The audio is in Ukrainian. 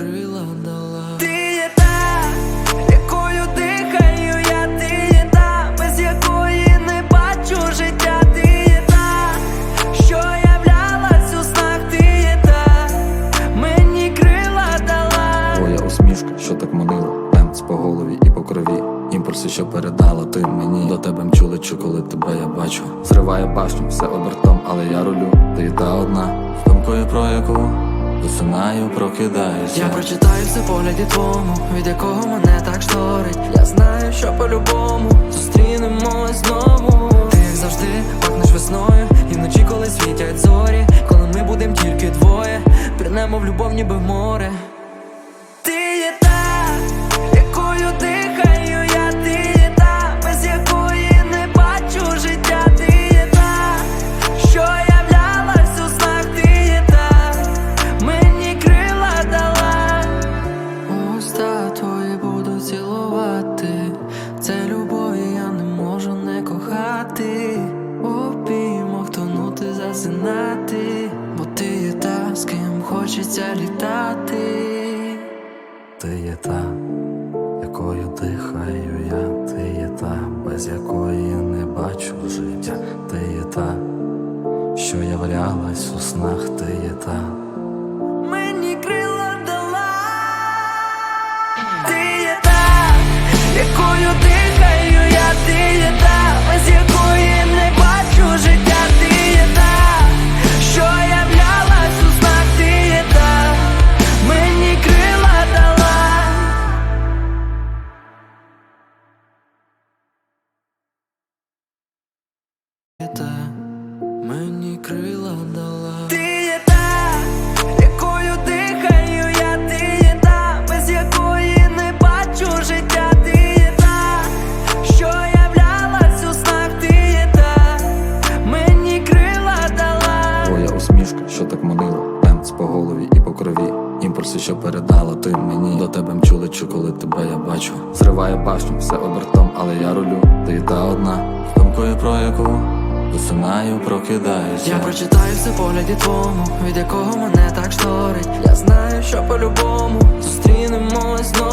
крила дала. Ти є та, якою дихаю я, ти є та, без якої не бачу життя, ти є та, що являлась у снах, ти є та, мені крила дала. Твоя усмішка, що так манила, Темп по голові і по крові. Імпульси, що передала ти мені. До тебе мчу лечу, коли тебе я бачу. Зриває башню, все обертом, але я рулю. Ти та одна, з думкою про яку засинаю, прокидаюся. Я прочитаю все погляді твому, від якого мене так шторить. Я знаю, що по-любому зустрінемось знову. Ти завжди пахнеш весною, і вночі, коли світять зорі, коли ми будем тільки двоє, пірнемо в любов, ніби море. Уста твої буду цілувати. Це любові я не можу не кохати. Обіймах тонути, засинати, бо ти є та, з ким хочеться літати. Ти є та, якою дихаю я, ти є та, без якої не бачу життя, ти є та, що являлась у снах, ти є та. Та мені крила дала. Ти є та, якою дихаю я, ти є та, без якої не бачу життя, ти є та, що являлась у снах, ти є та, мені крила дала. Твоя усмішка, що так манила, темп по голові і по крові. Імпульси, що передала ти мені. До тебе мчу лечу, коли тебе я бачу. Зриває башню, все обертом, але я рулю. Ти та одна, думкою про яку засинаю, прокидаюся. Я прочитаю все погляді твому, від якого мене так шторить. Я знаю, що по-любому зустрінемось знову.